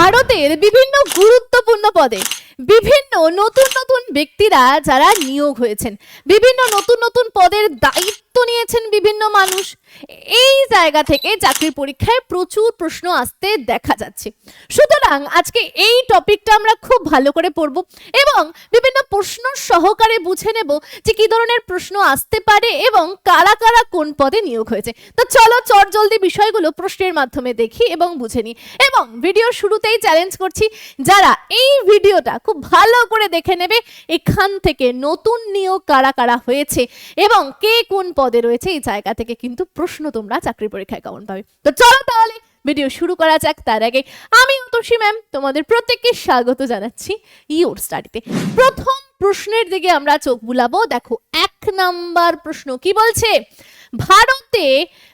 ভারতের বিভিন্ন গুরুত্বপূর্ণ পদে বিভিন্ন নতুন নতুন ব্যক্তিরা যারা নিয়োগ হয়েছেন, বিভিন্ন নতুন নতুন পদের দায়িত্ব নিয়েছেন বিভিন্ন মানুষ। এই জায়গা থেকে চাকরির পরীক্ষায় প্রচুর প্রশ্ন আসতে দেখা যাচ্ছে। সুতরাং আজকে এই টপিকটা আমরা খুব ভালো করে পড়ব এবং বিভিন্ন প্রশ্ন সহকারে বুঝে নেব যে কি ধরনের প্রশ্ন আসতে পারে এবং কারা কারা কোন পদে নিয়োগ হয়েছে। তো চলো চট জলদি বিষয়গুলো প্রশ্নের মাধ্যমে দেখি এবং বুঝে নিই। এবং ভিডিও শুরুতেই চ্যালেঞ্জ করছি, যারা এই ভিডিওটা খুব ভালো করে দেখে নেবে, এখান থেকে নতুন নিয়োগ কারা কারা হয়েছে এবং কে কোন পদে রয়েছে, এই জায়গা থেকে কিন্তু প্রশ্ন তোমরা চাকরি পরীক্ষায় কেমন পাবে। তো চলো তাহলে ভিডিও শুরু করা যাক। তার আগে আমি উতসী ম্যাম তোমাদের প্রত্যেককে স্বাগত জানাচ্ছি ইউর স্টাডিতে প্রথম প্রশ্নের দিকে আমরা চোখ বুলাবো। দেখো, এক নাম্বার প্রশ্ন কি বলছে? ভারতে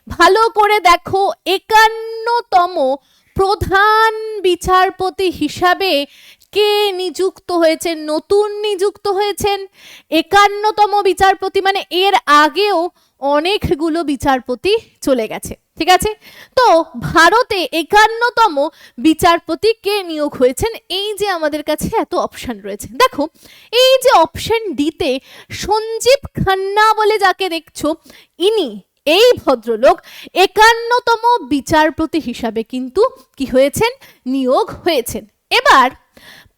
ভালো করে দেখো, একান্নতম প্রধান বিচারপতি হিসাবে কে নিযুক্ত হয়েছেন, নতুন নিযুক্ত হয়েছেন? একান্নতম বিচারপতি মানে এর আগেও অনেকগুলো বিচারপতি চলে গেছে, ঠিক আছে? তো ভারতে একান্নতম বিচারপতি কে নিয়োগ হয়েছেন? এই যে আমাদের কাছে এত অপশন রয়েছে। দেখো, এই যে অপশন ডিতে সঞ্জীব খান্না বলে যাকে দেখছ, ইনি, এই ভদ্রলোক একান্নতম বিচারপতি হিসাবে কিন্তু কি হয়েছেন? নিয়োগ হয়েছেন। এবার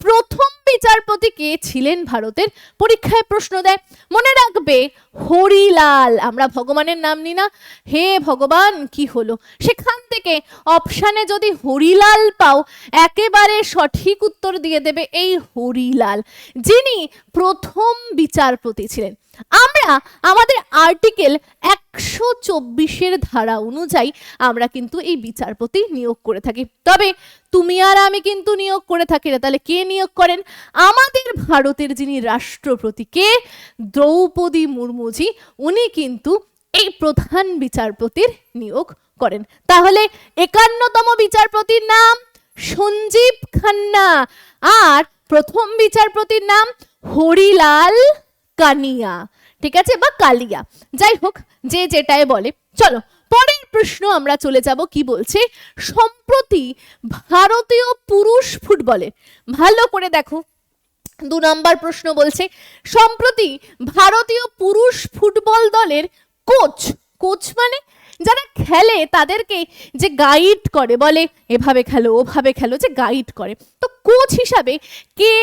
প্রথম বিচারপতি কে ছিলেন ভারতের? পরীক্ষায় প্রশ্ন দেয়, মনে রাখবে, হরিলাল। আমরা ভগবানের নাম নি না। হে ভগবান, কি হলো? সেখান থেকে অপশানে যদি হরিলাল পাও, একেবারে সঠিক উত্তর দিয়ে দেবে এই হরিলাল। যিনি প্রথম বিচারপতি ছিলেন। আমরা আমাদের আর্টিকেল একশো চব্বিশের ধারা অনুযায়ী আমরা কিন্তু এই বিচারপতি নিয়োগ করে থাকি। তবে তুমি আর আমি কিন্তু নিয়োগ করে থাকি না, তাহলে কে নিয়োগ করেন? আমাদের ভারতের যিনি রাষ্ট্রপতি কে? দ্রৌপদী মুর্মুজি, উনি কিন্তু এই প্রধান বিচারপতির নিয়োগ করেন। তাহলে একান্নতম বিচারপতির নাম সঞ্জীব খান্না, আর প্রথম বিচারপতির নাম হরিলাল কানিয়া, ঠিক আছে? বা কালিয়া। যাই হোক, যে যেটাই বলে। চলো, পরের প্রশ্ন আমরা চলে যাব কি বলছে? সম্প্রতি ভারতীয় পুরুষ ফুটবলে। ভালো করে দেখো। দু নম্বর প্রশ্ন বলছে, সম্প্রতি ভারতীয় পুরুষ ফুটবল দলের কোচ কোচ মানে? যারা খেলে তাদেরকে যে গাইড করে, বলে এভাবে খেলো, ওভাবে খেলো, যে গাইড করে। তো কোচ হিসাবে কে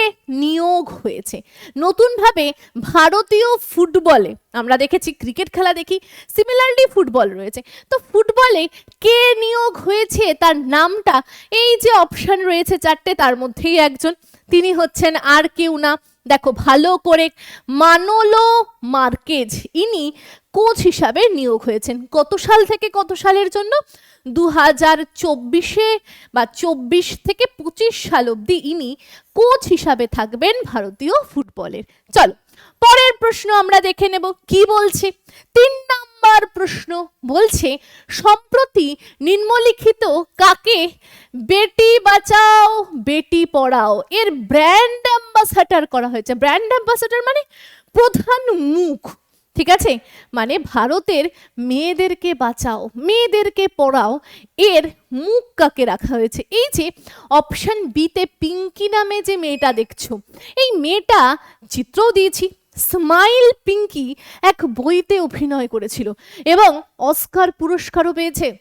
নিয়োগ হয়েছে? নতুনভাবে ভারতীয় ফুটবলে, আমরা দেখেছি ক্রিকেট খেলা দেখি সিমিলারলি ফুটবল রয়েছে। তো ফুটবলে কে নিয়োগ হয়েছে, তার নামটা, এই যে অপশন রয়েছে চারটে, তার মধ্যেই একজন। তিনি হচ্ছেন আর কেউ না দেখো, ভালো করে মানলো মার্কেজ। ইনি কোচ হিসাবে নিয়োগ হয়েছেন। কত সাল থেকে কত সালের জন্য? দু হাজার চব্বিশে বা চব্বিশ থেকে পঁচিশ সাল অবধি ইনি কোচ হিসাবে থাকবেন ভারতীয় ফুটবলের। চলো পরের প্রশ্ন আমরা দেখে নেব। কি বলছে? তিন নাম্বার প্রশ্ন বলছে, সম্প্রতি নিম্নলিখিত কাকে বেটি বাঁচাও, বেটি পড়াও? এর ব্র্যান্ড অ্যাম্বাসাডার করা হয়েছে। ব্র্যান্ড অ্যাম্বাসাডার মানে প্রধান মুখ, ঠিক আছে? মানে ভারতের মেয়েদেরকে বাঁচাও, মেয়েদেরকে পড়াও, এর মুখ কাকে রাখা হয়েছে? এই যে অপশন বিতে পিঙ্কি নামে যে মেয়েটা দেখছ, এই মেয়েটা চিত্রও দিয়েছি স্মাইল পিঙ্কি এক বইতে অভিনয় করেছিল এবং অস্কার পুরস্কারও পেয়েছে।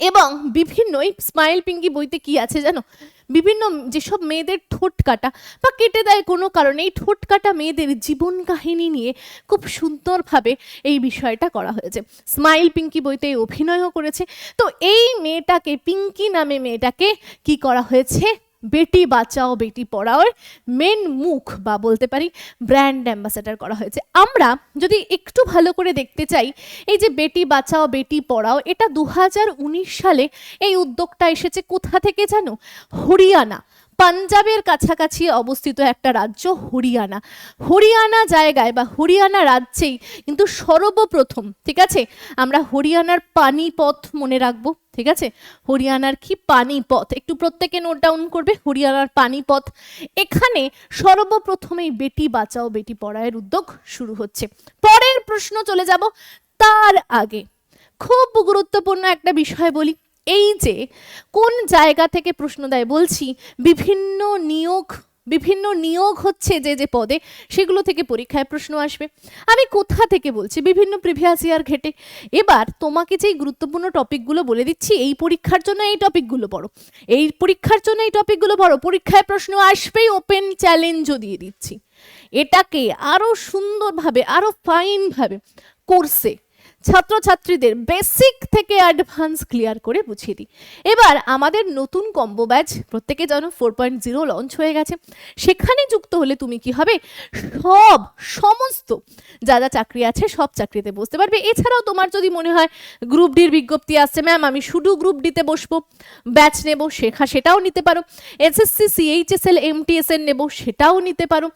এবং বিভিন্ন এই স্মাইল পিঙ্কি বইতে কি আছে জানো? বিভিন্ন যেসব মেয়েদের ঠোঁট কাটা বা কেটে দেয় কোনো কারণে এই ঠোঁট কাটা মেয়েদের জীবন কাহিনী নিয়ে খুব সুন্দরভাবে এই বিষয়টা করা হয়েছে। স্মাইল পিঙ্কি বইতে অভিনয়ও করেছে। তো এই মেয়েটাকে, পিঙ্কি নামে মেয়েটাকে কি করা হয়েছে? বেটি বাঁচাও, বেটি পড়াও মেন মুখ বা বলতে পারি ব্র্যান্ড অ্যাম্বাসাডার করা হয়েছে। আমরা যদি একটু ভালো করে দেখতে চাই, এই যে বেটি বাঁচাও, বেটি পড়াও, এটা দু হাজার উনিশ সালে এই উদ্যোগটা এসেছে কোথা থেকে জানো? হরিয়ানা। পাঞ্জাবের কাছাকাছি অবস্থিত একটা রাজ্য হরিয়ানা। হরিয়ানা জায়গায় বা হরিয়ানা রাজ্যেই কিন্তু সর্বপ্রথম, ঠিক আছে? আমরা হরিয়ানার পানিপথ মনে রাখব। ঠিক আছে? হরিয়ানার কি পানিপথ? একটু প্রত্যেকে নোট ডাউন করবে, হরিয়ানার পানিপথ। এখানে সর্বপ্রথমেই বেটি বাঁচাও, বেটি পড়ায়ের উদ্যোগ শুরু হচ্ছে। পরের প্রশ্ন চলে যাব তার আগে। খুব গুরুত্বপূর্ণ একটা বিষয় বলি, এই যে কোন জায়গা থেকে প্রশ্ন দেয়, বলছি বিভিন্ন নিয়োগ বিভিন্ন নিয়োগ হচ্ছে যে যে পদে, সেগুলো থেকে পরীক্ষায় প্রশ্ন আসবে। আমি কোথা থেকে বলছি? বিভিন্ন প্রিভিয়াস ইয়ার ঘেটে। এবার তোমাকে যেই গুরুত্বপূর্ণ টপিকগুলো বলে দিচ্ছি, এই পরীক্ষার জন্য এই টপিকগুলো পড়ো। এই পরীক্ষার জন্য এই টপিকগুলো পড়ো। পরীক্ষায় প্রশ্ন আসবেই ওপেন চ্যালেঞ্জও দিয়ে দিচ্ছি। এটাকে আরও সুন্দরভাবে আরও ফাইনভাবে কোর্সে ছাত্রছাত্রীদের বেসিক থেকে অ্যাডভান্স ক্লিয়ার করে বুঝিয়ে দিই। এবার আমাদের নতুন কম্বো ব্যাচ প্রত্যেকে জানো ফোর পয়েন্ট জিরো লঞ্চ হয়ে গেছে। সেখানে যুক্ত হলে তুমি কি হবে? সব, সমস্ত যা যা চাকরি আছে সব চাকরিতে বসতে পারবে। এছাড়াও তোমার যদি মনে হয় গ্রুপ ডির বিজ্ঞপ্তি আসছে ম্যাম আমি শুধু গ্রুপ ডিতে বসবো ব্যাচ নেব, শেখা সেটাও নিতে পারো। এসএসসি সিএইচএসএল এমটিএসএন নেব, সেটাও নিতে পারো।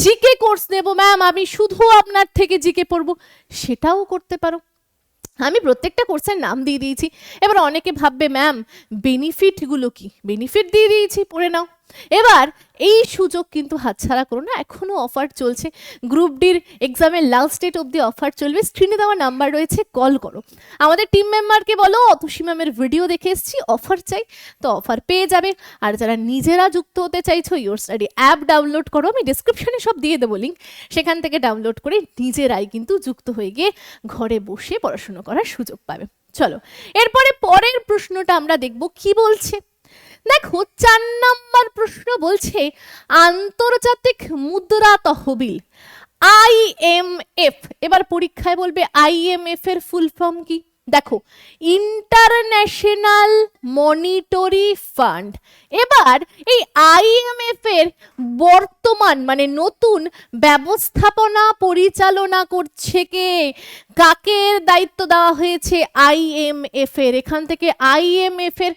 জিকে কোর্স নেব ম্যাম আমি শুধু আপনার থেকে জিকে পড়ব, সেটাও করতে পারো। আমি প্রত্যেকটা কোর্সের নাম দিয়ে দিয়েছি। এবার অনেকে ভাববে, ম্যাম বেনিফিটগুলো কি? বেনিফিট দিয়ে দিয়েছি, পড়ে নাও। এবার এই সুযোগ কিন্তু হাতছাড়া করো না এখনও অফার চলছে। গ্রুপ ডির এক্সামের লাস্ট ডেট অবধি অফার চলবে। স্ক্রিনে দেওয়া নাম্বার রয়েছে কল করো। আমাদের টিম মেম্বারকে বলো, অতসী ম্যামের ভিডিও দেখে এসেছি অফার চাই, তো অফার পেয়ে যাবে। আর যারা নিজেরা যুক্ত হতে চাইছো ইয়োর স্টাডি অ্যাপ ডাউনলোড করো, আমি ডিসক্রিপশনে সব দিয়ে দেবো লিঙ্ক সেখান থেকে ডাউনলোড করে নিজেরাই কিন্তু যুক্ত হয়ে গিয়ে ঘরে বসে পড়াশুনো করার সুযোগ পাবে। চলো, এরপরে পরের প্রশ্নটা আমরা দেখব, কি বলছে? দেখো, চার নাম্বার প্রশ্ন বলছে আন্তর্জাতিক মুদ্রা তহবিল আইএমএফ এবার পরীক্ষায় বলবে আইএমএফ এর ফুল ফর্ম কি? দেখো ইন্টারন্যাশনাল মনিটরি ফান্ড এবার এই আইএমএফ এর বর্তমান মানে নতুন ব্যবস্থাপনা পরিচালনা করছে কে? কাকে দায়িত্ব দেওয়া হয়েছে আইএমএফ এর? এখান থেকে আইএমএফ এর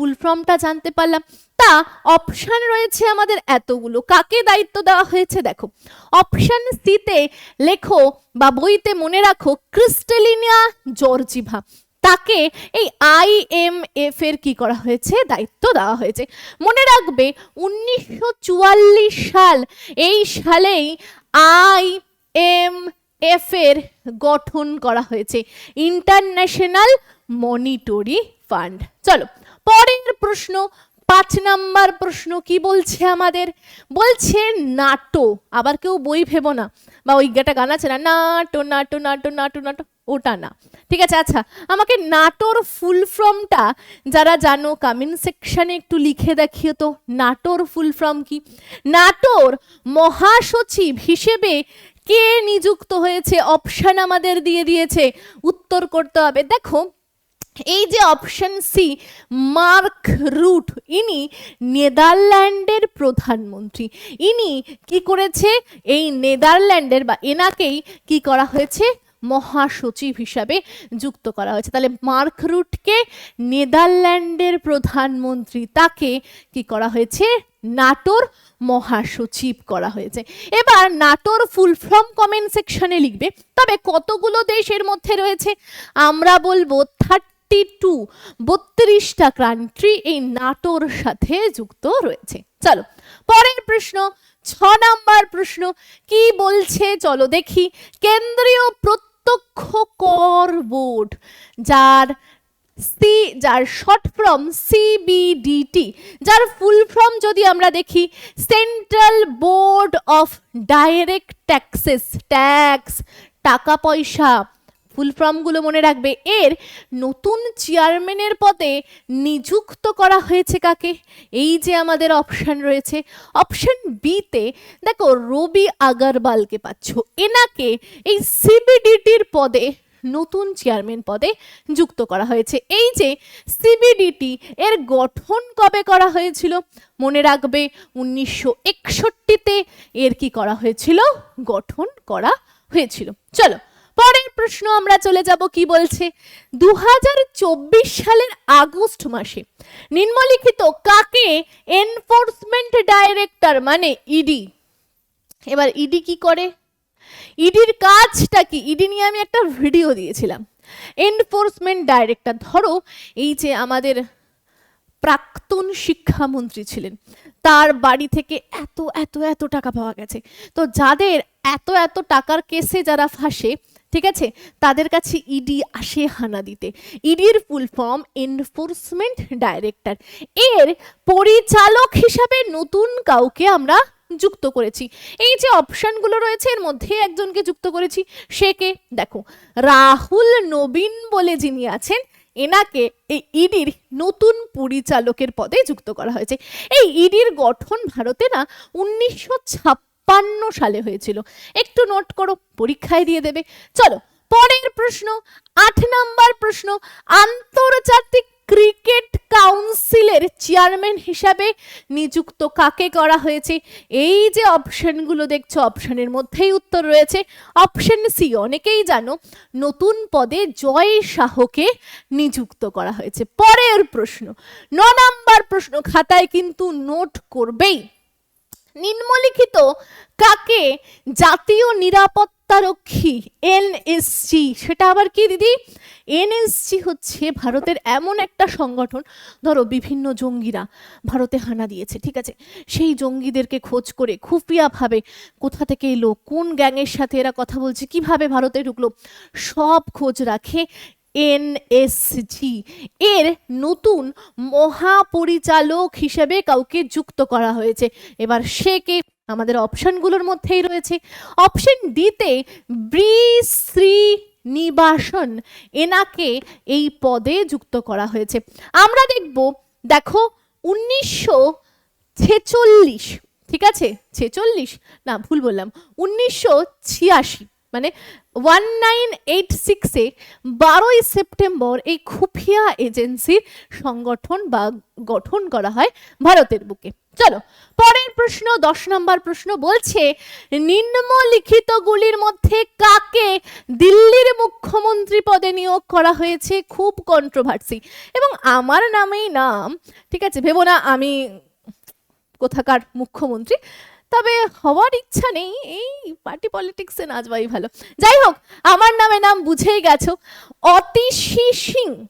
ফুল ফর্মটা জানতে পারলাম। তা অপশন রয়েছে আমাদের এতগুলো। কাকে দায়িত্ব দেওয়া হয়েছে দেখো। অপশন সিতে লেখো বা বইতে মনে রাখো ক্রিস্টেলিনিয়া জর্জিভা। তাকে এই আইএমএফ এর কি করা হয়েছে? দায়িত্ব দেওয়া হয়েছে। মনে রাখবে উনিশশো চুয়াল্লিশ সাল, এই সালেই আই এম এফ এর গঠন করা হয়েছে। International monetary fund. চলো পরের প্রশ্ন, পাঁচ নাম্বার প্রশ্ন কি বলছে আমাদের? বলছে নাটো। আবার কেউ বই ভেবো না। বা ওই একটা গান আছে না, NATO NATO NATO NATO NATO, ওটা না। ঠিক আছে আচ্ছা আমাকে নাটোর ফুল ফর্মটা যারা জানো কমেন্ট সেকশানে একটু লিখে দেখিও তো, নাটোর ফুল ফর্ম কি? নাটোর মহাসচিব হিসেবে কে নিযুক্ত হয়েছে? অপশান আমাদের দিয়ে দিয়েছে। উত্তর করতে হবে। দেখো এই যে অপশন সি মার্ক রুট ইনি নেদারল্যান্ডের প্রধানমন্ত্রী। ইনি কি করেছে? এই নেদারল্যান্ডের বা এনাকেই কি করা হয়েছে? মহাসচিব হিসাবে যুক্ত করা হয়েছে। তাহলে মার্ক রুটকে নেদারল্যান্ডের প্রধানমন্ত্রী তাকে কি করা হয়েছে? নাটোর মহাসচিব করা হয়েছে। এবার নাটোর ফুল ফর্ম কমেন্ট সেকশনে লিখবে, তবে কতগুলো দেশের মধ্যে রয়েছে? আমরা বলব থার্টি টু বত্রিশটা কান্ট্রি এই নাটোর সাথে যুক্ত রয়েছে। চলো, পরের প্রশ্ন, ছ নাম্বার প্রশ্ন, কি বলছে? চলো দেখি। কেন্দ্রীয় প্রত্যক্ষ কর বোর্ড, যার সি, যার শর্ট ফর্ম সিবিডিটি যার ফুল ফর্ম যদি আমরা দেখি central board of direct taxes tax টাকা পয়সা ফুল ফর্মগুলো মনে রাখবে। এর নতুন চেয়ারম্যানের পদে নিযুক্ত করা হয়েছে কাকে? এই যে আমাদের অপশন রয়েছে। অপশন বিতে দেখো, রবি আগারওয়ালকে পাচ্ছ। এনাকে এই সিবিডিটির পদে, নতুন চেয়ারম্যান পদে যুক্ত করা হয়েছে। এই যে সিবিডিটি, এর গঠন কবে করা হয়েছিল? মনে রাখবে, উনিশশো একষট্টিতে এর কি করা হয়েছিল? গঠন করা হয়েছিল। চলো পরের প্রশ্ন আমরা চলে যাব কি বলছে? দু হাজার চব্বিশ সালের আগস্ট মাসে নিম্নলিখিত কাকে এনফোর্সমেন্ট ডাইরেক্টর মানে ইডি এবার ইডি কি করে? ইডির কাজটা কি? ইডি নিয়ে আমি একটা ভিডিও দিয়েছিলাম। এনফোর্সমেন্ট ডাইরেক্টর ধরো এই যে আমাদের প্রাক্তন শিক্ষামন্ত্রী ছিলেন, তার বাড়ি থেকে এত এত এত টাকা পাওয়া গেছে। তো যাদের এত এত টাকার কেসে যারা ফাঁসে ঠিক আছে? তাদের কাছে ইডি আসে হানা দিতে। ইডির ফুল ফর্ম এনফোর্সমেন্ট ডাইরেক্টর এর পরিচালক হিসাবে নতুন কাউকে আমরা যুক্ত করেছি। এই যে অপশনগুলো রয়েছে, এর মধ্যে একজনকে যুক্ত করেছি, সে কে? দেখো, রাহুল নবীন বলে যিনি আছেন, এনাকে এই ইডির নতুন পরিচালকের পদে যুক্ত করা হয়েছে। এই ইডির গঠন ভারতে না উনিশশো ছাপ্পান্ন সালে হয়েছিল। একটু নোট করো, পরীক্ষায় দিয়ে দেবে। চলো, পরের প্রশ্ন, আট নাম্বার প্রশ্ন, আন্তর্জাতিক ক্রিকেট কাউন্সিলের চেয়ারম্যান হিসাবে নিযুক্ত কাকে করা হয়েছে? এই যে অপশনগুলো দেখছ অপশনের মধ্যেই উত্তর রয়েছে। অপশন সি অনেকেই জানো, নতুন পদে জয় শাহকে নিযুক্ত করা হয়েছে। পরের প্রশ্ন, ন নাম্বার প্রশ্ন খাতায় কিন্তু নোট করবেই। নিম্নলিখিত কাকে জাতীয় নিরাপত্তারক্ষী এনএসজি? সেটা আবার কি দিদি? এনএসজি হচ্ছে ভারতের এমন একটা সংগঠন, ধরো বিভিন্ন জঙ্গিরা ভারতে হানা দিয়েছে, ঠিক আছে? সেই জঙ্গিদেরকে খোঁজ করে খুফিয়াভাবে কোথা থেকে এলো, কোন গ্যাংয়ের সাথে এরা কথা বলছে, কীভাবে ভারতে ঢুকলো, সব খোঁজ রাখে এনএসজি এর নতুন মহাপরিচালক হিসেবে কাউকে যুক্ত করা হয়েছে। এবার সে কে? আমাদের অপশনগুলোর মধ্যেই রয়েছে। অপশন ডিতে ব্রি শ্রী নিবাসন এনাকে এই পদে যুক্ত করা হয়েছে। আমরা দেখব, দেখো, উনিশশো ছেচল্লিশ, ঠিক আছে? ছেচল্লিশ? না, ভুল বললাম। উনিশশো ছিয়াশি। মানে ওয়ান নাইন এইট সিক্সে বারোই সেপ্টেম্বর এই খুফিয়া এজেন্সির সংগঠন বা গঠন করা হয় ভারতের বুকে। চলো, পরের প্রশ্ন, দশ নম্বর প্রশ্ন বলছে, নিম্নলিখিতগুলির মধ্যে কাকে দিল্লির মুখ্যমন্ত্রী পদে নিয়োগ করা হয়েছে? খুব কন্ট্রোভার্সি এবং আমার নামেই নাম, ঠিক আছে, ভেবো না আমি কোথাকার মুখ্যমন্ত্রী তবে হওয়ার ইচ্ছা নেই। এই পার্টি পলিটিক্সে নাচবাই ভালো। যাই হোক, আমার নামে নাম বুঝেই গেছো। অতিশী সিং।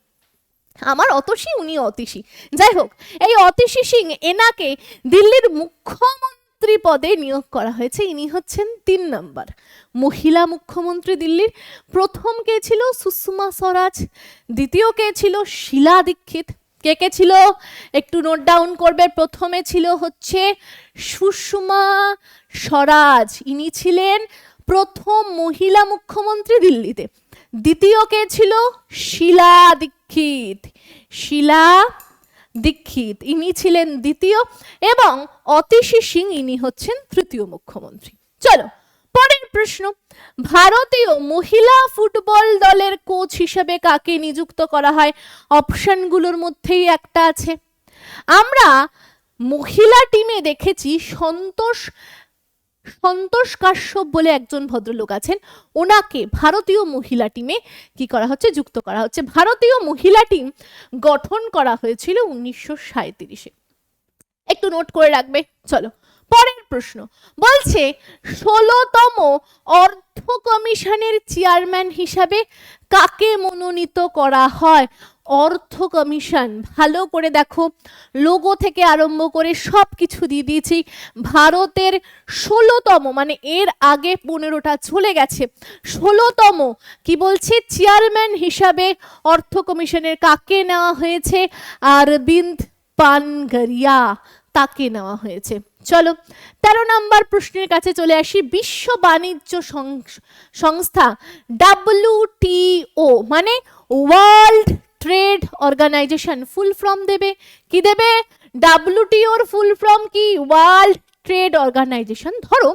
আমার অতসী, উনি অতিশী। যাই হোক, এই অতিশী সিং এনাকে দিল্লির মুখ্যমন্ত্রী পদে নিয়োগ করা হয়েছে। ইনি হচ্ছেন তিন নম্বর। মহিলা মুখ্যমন্ত্রী দিল্লির। প্রথম কে ছিল সুষমা স্বরাজ, দ্বিতীয় কে ছিল শিলা দীক্ষিত। কে কে ছিল? একটু নোট ডাউন করবে। প্রথমে ছিল হচ্ছে সুষমা স্বরাজ। ইনি ছিলেন প্রথম মহিলা মুখ্যমন্ত্রী দিল্লিতে। দ্বিতীয় কে ছিল? শিলা দীক্ষিত। শিলা দীক্ষিত। ইনি ছিলেন দ্বিতীয় এবং অতিশী সিং ইনি হচ্ছেন তৃতীয় মুখ্যমন্ত্রী। চলো পরের প্রশ্ন, ভারতীয় মহিলা ফুটবল দলের কোচ হিসেবে কাকে নিযুক্ত করা হয়? অপশনগুলোর মধ্যেই একটা আছে। আমরা মহিলা টিমে দেখেছি সন্তোষ সন্তোষ কাশ্যপ বলে একজন ভদ্রলোক আছেন। ওনাকে ভারতীয় মহিলা টিমে কি করা হচ্ছে? যুক্ত করা হচ্ছে। ভারতীয় মহিলা টিম গঠন করা হয়েছিল উনিশশো সাঁত্রিশে একটু নোট করে রাখবে। চলো, পরের প্রশ্ন। বলছে, ষোলোতম অর্থ কমিশনের চেয়ারম্যান হিসাবে কাকে মনোনীত করা হয়? অর্থ কমিশন, ভালো করে দেখো। লোগো থেকে আরম্ভ করে সব কিছু দিয়ে দিয়েছি। ভারতের ষোলোতম মানে এর আগে পনেরোটা চলে গেছে। ষোলোতম, কি বলছে? চেয়ারম্যান হিসাবে অর্থ কমিশনের কাকে নেওয়া হয়েছে? অরবিন্দ পানগরিয়া, তাকে নেওয়া হয়েছে। চলো, তেরো নাম্বার প্রশ্নের কাছে চলে আসি। বিশ্ব বাণিজ্য সংস্থা ডাব্লিউটিও মানে world trade organisation, full form দেবে? কি দেবে? ডাব্লিউটিওর ফুল ফর্ম কি? World trade organisation. ধরো,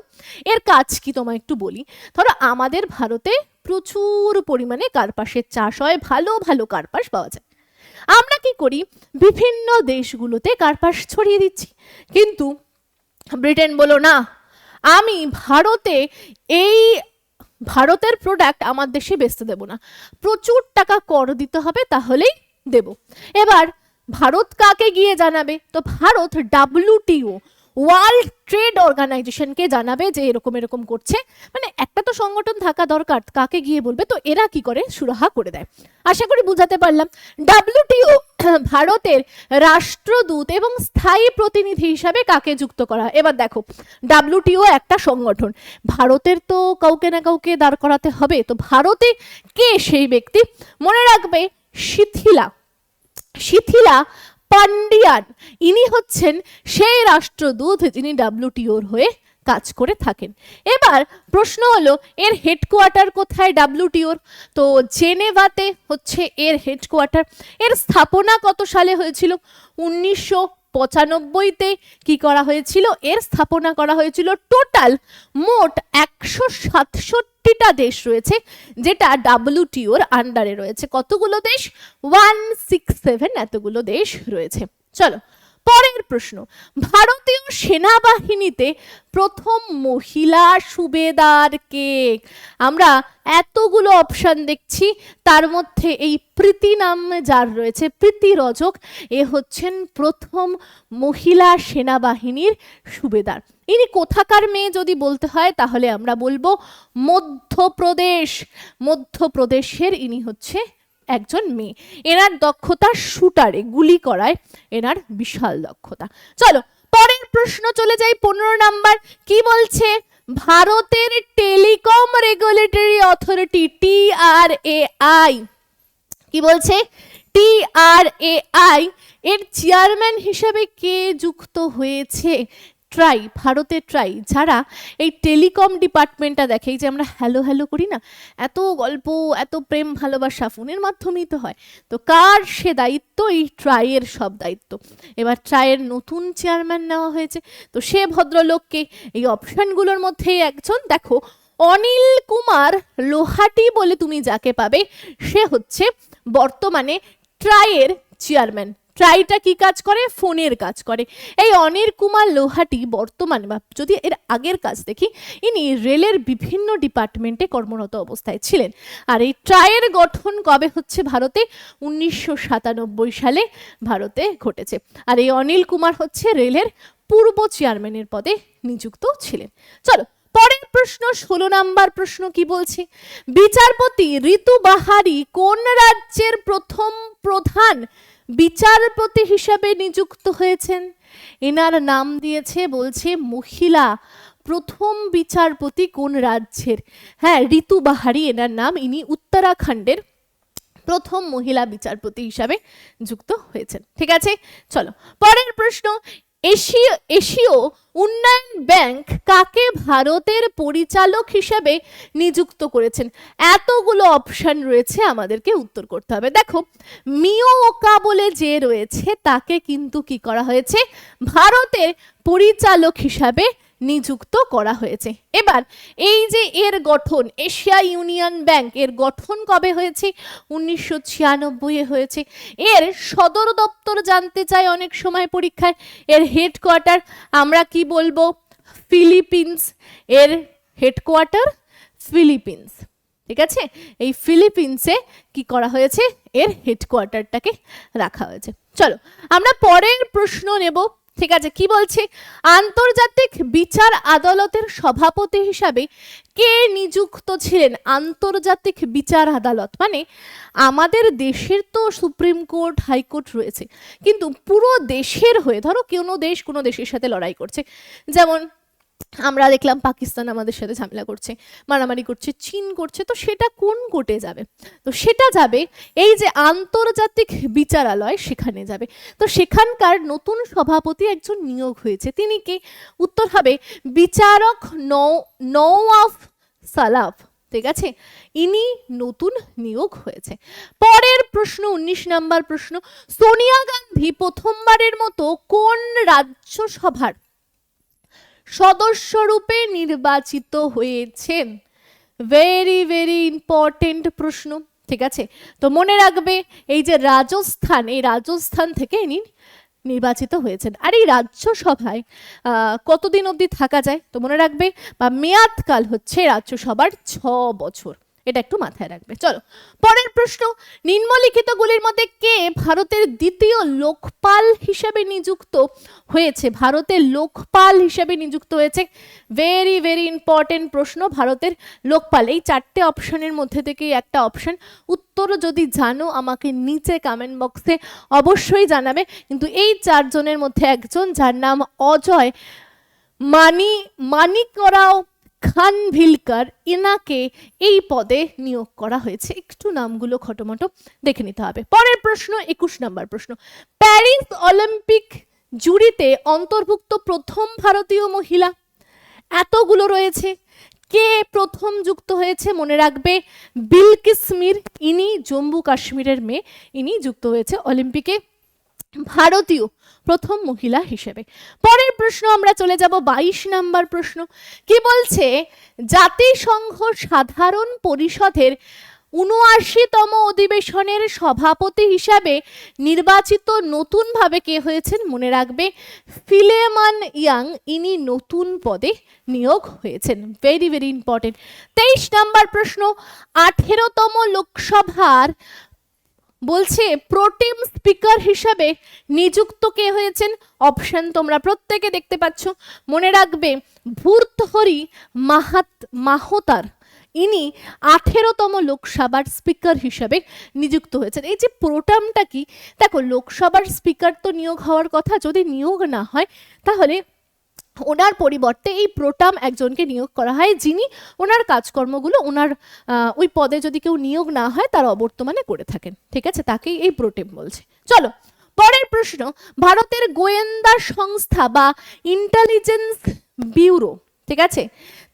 এর কাজ কি তোমায় একটু বলি। ধরো, আমাদের ভারতে প্রচুর পরিমাণে কার্পাসের চাষ হয়, ভালো ভালো কার্পাস পাওয়া যায়। আমরা কি করি? বিভিন্ন দেশগুলোতে কার্পাস ছড়িয়ে দিচ্ছি। কিন্তু ব্রিটেন বলো না, আমি ভারতে এই, ভারতের প্রোডাক্ট আমার দেশে বেচতে দেব না। প্রচুর টাকা কর দিতে হবে, তাহলেই দেব। এবার ভারত কাকে গিয়ে জানাবে? তো ভারত ডাব্লিউটিও ওয়ার্ল্ড ট্রেড অর্গানাইজেশনকে জানাবে যে এরকম এরকম করছে। মানে একটা তো সংগঠন থাকা দরকার, কাকে গিয়ে বলবে? তো এরা কি করে? সুরাহা করে দেয়। আশা করি বুঝাতে পারলাম। ডাব্লিউটিও ভারতের রাষ্ট্রদূত এবং স্থায়ী প্রতিনিধি হিসাবে কাকে যুক্ত করা? এবার দেখো ডাব্লিউটিও একটা সংগঠন। ভারতের তো কাউকে না কাউকে দাঁড় করাতে হবে। তো ভারতে কে সেই ব্যক্তি? মনে রাখবে, শিথিলা। শিথিলা পান্ডিয়ান ইনি হচ্ছেন সেই রাষ্ট্রদূত যিনি ডাব্লিউটিওর হয়ে কাজ করে থাকেন। এবার প্রশ্ন হলো, এর হেডকোয়ার্টার কোথায় ডাব্লিউটিওর তো জেনেভাতে হচ্ছে এর হেডকোয়ার্টার এর স্থাপনা কত সালে হয়েছিল? উনিশশো পঁচানব্বইতে কি করা হয়েছিল? এর স্থাপনা করা হয়েছিল টোটাল মোট একশো সাতষট্টিটা দেশ রয়েছে, যেটা ডাব্লিউটিওর আন্ডারে রয়েছে। কতগুলো দেশ? ওয়ান, সিক্স, সেভেন এতগুলো দেশ রয়েছে। চলো পরের প্রশ্ন, ভারতীয় সেনাবাহিনীতে প্রথম মহিলা সুবেদার কে? আমরা এতগুলো অপশন দেখছি, তার মধ্যে এই প্রীতি নামে যার রয়েছে, প্রীতি রজক, এ হচ্ছেন প্রথম মহিলা সেনাবাহিনীর সুবেদার। ইনি কোথাকার মেয়ে যদি বলতে হয়, তাহলে আমরা বলব মধ্যপ্রদেশ। মধ্যপ্রদেশের ইনি হচ্ছে একজন মেয়ে। এনার দক্ষতা শুটারে, গুলি করায় এনার বিশাল দক্ষতা। চলো, পরের প্রশ্ন চলে যাই পনেরো নাম্বার। কি বলছে? ভারতের telecom regulatory authority, T R A I. কি বলছে? টি আর এ আই এর চেয়ারম্যান হিসেবে কে যুক্ত হয়েছে? ট্রাই ভারতে ট্রাই যারা এই টেলিকম ডিপার্টমেন্টটা দেখে, এই যে আমরা হ্যালো হ্যালো করি না, এত গল্প, এত প্রেম, ভালোবাসা ফোনের মাধ্যমেই তো হয়। তো কার সে দায়িত্ব? এই ট্রাইয়ের সব দায়িত্ব। এবার ট্রাইয়ের নতুন চেয়ারম্যান নেওয়া হয়েছে। তো সে ভদ্রলোককে এই অপশনগুলোর মধ্যে একজন, দেখো, অনিল কুমার লোহাটি বলে তুমি যাকে পাবে, সে হচ্ছে বর্তমানে ট্রাইয়ের চেয়ারম্যান ট্রাইটা কি কাজ করে? ফোনের কাজ করে। এই অনিল কুমার লোহাটি বর্তমানে বা যদি এর আগের কাজ দেখি, ইনি রেলের বিভিন্ন ডিপার্টমেন্টে কর্মরত অবস্থায় ছিলেন। আর এই ট্রাইয়ের গঠন কবে হচ্ছে ভারতে? উনিশশো সাতানব্বই সালে ভারতে ঘটেছে। আর এই অনিল কুমার হচ্ছে রেলের পূর্ব চেয়ারম্যানের পদে নিযুক্ত ছিলেন। চলো, পরের প্রশ্ন, ষোলো নাম্বার প্রশ্ন কি বলছে? বিচারপতি ঋতু বাহারি কোন রাজ্যের প্রথম প্রধান বিচারপতি হিসাবে নিযুক্ত হয়েছেন। এনার নাম দিয়েছে, বলছে, মহিলা প্রথম বিচারপতি কোন রাজ্যের? হ্যাঁ ঋতু বাহারি এনার নাম। ইনি উত্তরাখণ্ডের প্রথম মহিলা বিচারপতি হিসাবে যুক্ত হয়েছেন। ঠিক আছে? চলো, পরের প্রশ্ন। এশীয় এশীয় উন্নয়ন ব্যাংক কাকে ভারতের পরিচালক হিসেবে নিযুক্ত করেছেন? এতগুলো অপশন রয়েছে, আমাদেরকে উত্তর করতে হবে। দেখো, মিও ওকা বলে যে রয়েছে, তাকে কিন্তু কি করা হয়েছে? ভারতের পরিচালক হিসাবে নিযুক্ত করা হয়েছে। এবার, এই যে এর গঠন, এশিয়া ইউনিয়ন ব্যাংক এর গঠন কবে হয়েছে? উনিশশো ছিয়ানব্বই হয়েছে। এর সদর দপ্তর জানতে চাই অনেক সময় পরীক্ষায়। এর হেডকোয়ার্টার আমরা কি বলব? ফিলিপিন্স। এর হেডকোয়ার্টার ফিলিপিন্স। ঠিক আছে? এই ফিলিপিন্সে কি করা হয়েছে? এর হেডকোয়ার্টারটাকে রাখা হয়েছে। চলো, আমরা পরের প্রশ্ন নেব। ঠিক আছে, কি বলছে? আন্তর্জাতিক বিচার আদালতের সভাপতি হিসাবে কে নিযুক্ত ছিলেন? আন্তর্জাতিক বিচার আদালত মানে আমাদের দেশের তো সুপ্রিম কোর্ট হাইকোর্ট রয়েছে, কিন্তু পুরো দেশের হয়ে, ধরো কোনো দেশ কোনো দেশের সাথে লড়াই করছে। যেমন আমরা দেখলাম পাকিস্তান আমাদের সাথে ঝামেলা করছে, মারামারি করছে, চীন করছে, তো সেটা কোন কোর্টে যাবে? তো সেটা যাবে এই যে আন্তর্জাতিক বিচারালয় সেখানে যাবে। তো সেখানকার নতুন সভাপতি একজন নিয়োগ হয়েছে, তিনি কি? উত্তর হবে বিচারক নৌ নওয়াফ সালাফ, ঠিক আছে? ইনি নতুন নিয়োগ হয়েছে। পরের প্রশ্ন, উনিশ নাম্বার প্রশ্ন, সোনিয়া গান্ধী প্রথমবারের মতো কোন রাজ্যসভার সদস্যরূপে নির্বাচিত হয়েছেন। ভেরি ভেরি ইম্পর্টেন্ট প্রশ্ন। ঠিক আছে? তো মনে রাখবে, এই যে রাজস্থান, এই রাজস্থান থেকে ইনি নির্বাচিত হয়েছেন। আর এই রাজ্যসভায় কতদিন অবধি থাকা যায়? তো মনে রাখবে, বা মেয়াদকাল হচ্ছে রাজ্যসভার ছ বছর। এটা একটু মাথায় রাখবে। চলো, পরের প্রশ্ন নিম্নলিখিতগুলির মধ্যে কে ভারতের দ্বিতীয় লোকপাল হিসেবে নিযুক্ত হয়েছে? ভারতের লোকপাল হিসেবে নিযুক্ত হয়েছে? ভেরি ভেরি ইম্পর্টেন্ট প্রশ্ন, ভারতের লোকপাল। এই চারটে অপশনের মধ্যে থেকে একটা অপশন। উত্তর যদি জানো, আমাকে নিচে কমেন্ট বক্সে অবশ্যই জানাবে। কিন্তু এই চারজনের মধ্যে একজন, যার নাম অজয় মানি, মানিকরাও খানভিলকার এনাকে এই পদে নিয়োগ করা হয়েছে। একটু নামগুলো খটোমটো দেখে নিতে হবে। পরের প্রশ্ন, একুশ নম্বর প্রশ্ন। প্যারিস অলিম্পিক জুরিতে অন্তর্ভুক্ত প্রথম ভারতীয় মহিলা এতগুলো রয়েছে। কে প্রথম যুক্ত হয়েছে মনে রাখবে? বিলকিস মির, ইনি জম্মু কাশ্মীরের মেয়ে, ইনি যুক্ত হয়েছে অলিম্পিকে। ভারতীয় প্রথম মহিলা হিসেবে। পরের প্রশ্ন, আমরা চলে যাব বাইশ নাম্বার প্রশ্ন। কি বলছে, জাতিসংঘ সাধারণ পরিষদের উনআশিতম অধিবেশনের সভাপতি হিসাবে নির্বাচিত নতুনভাবে কে হয়েছেন মনে রাখবে? ফিলেমান ইয়াং, ইনি নতুন পদে নিয়োগ হয়েছেন। ভেরি ভেরি ইম্পর্টেন্ট তেইশ নাম্বার প্রশ্ন, আঠেরোতম লোকসভার বলছে, প্রোটিম স্পিকার হিসাবে নিযুক্ত কে হয়েছেন? অপশন তোমরা প্রত্যেকে দেখতে পাচ্ছ। মনে রাখবে ভূর্তহরি মাহাত মাহতার। ইনি আঠেরোতম লোকসভার স্পিকার হিসাবে নিযুক্ত হয়েছেন। এই যে প্রোটামটা কি? দেখো, লোকসভার স্পিকার তো নিয়োগ হওয়ার কথা। যদি নিয়োগ না হয়, তাহলে ওনার পরিবর্তে এই প্রোটাম একজনকে নিয়োগ করা হয়, যিনি ওনার কাজকর্মগুলো ওনার ওই পদে যদি কেউ নিয়োগ না হয়, তার অবর্তমানে করে থাকেন। ঠিক আছে? তাকেই এই প্রোটেম বলছে। চলো, পরের প্রশ্ন, ভারতের গোয়েন্দা সংস্থা বা ইন্টেলিজেন্স ব্যুরো ঠিক আছে?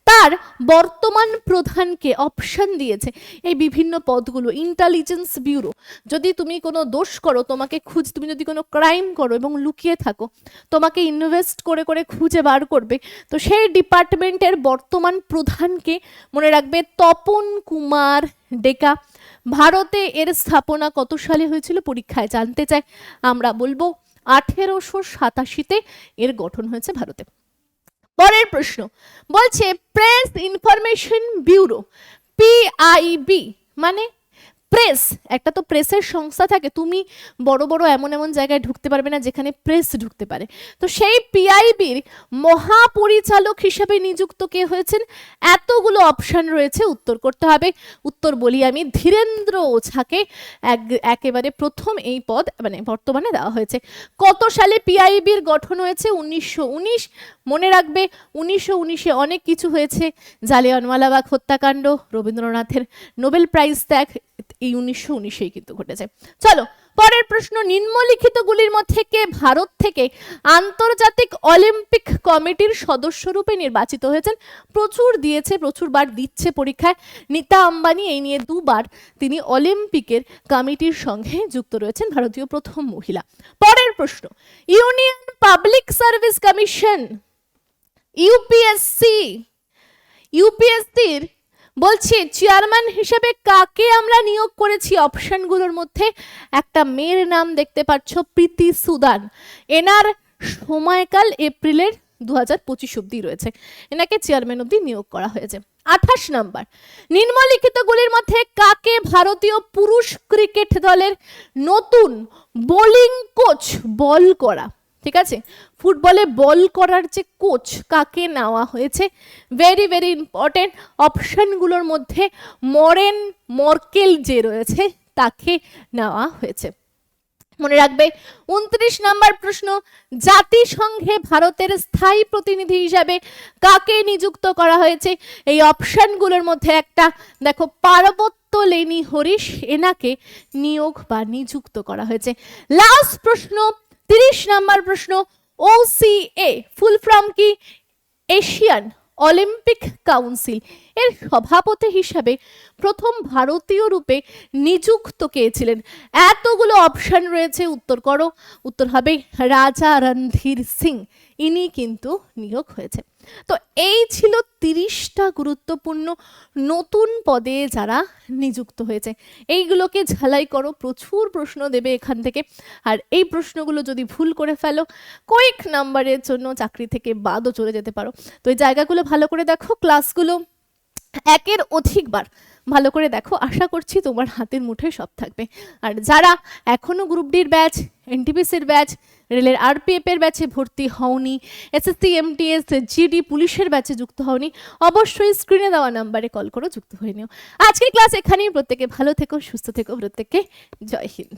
তার বর্তমান প্রধানকে অপশন দিয়েছে। এই বিভিন্ন পদগুলো ইন্টেলিজেন্স ব্যুরো যদি তুমি কোনো দোষ করো, তোমাকে খুঁজ, তুমি যদি কোনো ক্রাইম করো এবং লুকিয়ে থাকো, তোমাকে ইনভেস্ট করে করে খুঁজে বার করবে, তো সেই ডিপার্টমেন্টের বর্তমান প্রধানকে মনে রাখবে তপন কুমার ডেকা। ভারতে এর স্থাপনা কত সালে হয়েছিল পরীক্ষায় জানতে চাই। আমরা বলব আঠেরোশো সাতাশিতে এর গঠন হয়েছে ভারতে। পরের প্রশ্ন বলছে প্রেস ইনফরমেশন ব্যুরো পিআইবি মানে প্রেস একটা তো প্রেসের সংস্থা থাকে, তুমি বড় বড় এমন এমন জায়গায় ঢুকতে পারবে না যেখানে প্রেস ঢুকতে পারে। তো সেই পিআইবির মহাপরিচালক হিসেবে নিযুক্ত কে হয়েছেন? এতগুলো অপশন রয়েছে, উত্তর করতে হবে। উত্তর বলি আমি, ধীরেন্দ্র ওঝাকে এক- একেবারে প্রথম এই পদ মানে বর্তমানে দেওয়া হয়েছে। কত সালে পিআইবির গঠন হয়েছে? উনিশশো উনিশ, মনে রাখবে, উনিশশো উনিশে অনেক কিছু হয়েছে। জালিয়ানওয়ালাবাগ হত্যাকাণ্ড, রবীন্দ্রনাথের নোবেল প্রাইজ ত্যাগ এই উনিশশো উনিশেই কিন্তু ঘটেছে। চলো, পরের প্রশ্ন, নিম্নলিখিতগুলির মধ্যে কে ভারত থেকে আন্তর্জাতিক অলিম্পিক কমিটির সদস্য রূপে নির্বাচিত হয়েছেন? প্রচুর দিয়েছে, প্রচুরবার দিচ্ছে পরীক্ষায়। নিতা আম্বানি, এই নিয়ে দুবার তিনি অলিম্পিকের কমিটির সঙ্গে যুক্ত রয়েছেন ভারতীয় প্রথম মহিলা। পরের প্রশ্ন, union public service commission, UPSC, ইউপিএসসির বলছি, চেয়ারম্যান হিসেবে কাকে আমরা নিয়োগ করেছি? অপশনগুলোর মধ্যে একটা মেয়ের নাম দেখতে পাচ্ছ, প্রীতি সুদান। এনার সময়কাল এপ্রিলের দু হাজার পঁচিশ অব্দি রয়েছে। এনাকে চেয়ারম্যান অব্দি নিয়োগ করা হয়েছে। আঠাশ নাম্বার, নিম্নলিখিতগুলির মধ্যে কাকে ভারতীয় পুরুষ ক্রিকেট দলের নতুন বোলিং কোচ বল করা? ঠিক আছে? ফুটবলে বল করার যে কোচ কাকে নেওয়া হয়েছে? ভেরি ভেরি ইম্পর্টেন্ট অপশনগুলোর মধ্যে মরেন মর্কেল যে রয়েছে, তাকে নেওয়া হয়েছে। মনে রাখবে, উনত্রিশ নাম্বার প্রশ্ন, জাতিসংঘে ভারতের স্থায়ী প্রতিনিধি হিসাবে কাকে নিযুক্ত করা হয়েছে? এই অপশনগুলোর মধ্যে একটা, দেখো, পার্বত্য লেনি হরিশ এনাকে নিয়োগ বা নিযুক্ত করা হয়েছে। লাস্ট প্রশ্ন তিরিশ নাম্বার প্রশ্ন O C A full form কি? Asian Olympic council. এর সভাপতি হিসাবে প্রথম ভারতীয় রূপে নিযুক্ত কে ছিলেন? এতগুলো অপশন রয়েছে, উত্তর করো। উত্তর হবে রাজা রণধীর সিং। ইনি কিন্তু নিয়োগ হয়েছে। তো এই ছিল তিরিশটা গুরুত্বপূর্ণ নতুন পদে যারা নিযুক্ত হয়েছে। এইগুলোকে ঝালাই করো, প্রচুর প্রশ্ন দেবে এখান থেকে। আর এই প্রশ্নগুলো যদি ভুল করে ফেলো, কয়েক নাম্বারের জন্য চাকরি থেকে বাদও চলে যেতে পারো। তো এই জায়গাগুলো ভালো করে দেখো ক্লাসগুলো একের অধিকবার। ভালো করে দেখো, আশা করছি তোমার হাতের মুঠোয় সব থাকবে। আর যারা এখনও গ্রুপ ডির ব্যাচ এনটিপিসির ব্যাচ রেলের আরপিএফ এর ব্যাচে ভর্তি হওনি এসএসসি এমটিএস জিডি পুলিশের ব্যাচে যুক্ত হওনি, অবশ্যই স্ক্রিনে দেওয়া নাম্বারে কল করে যুক্ত হয়ে নিও। আজকের ক্লাস এখানেই, প্রত্যেকে ভালো থেকো, সুস্থ থেকো, প্রত্যেককে জয় হিন্দ।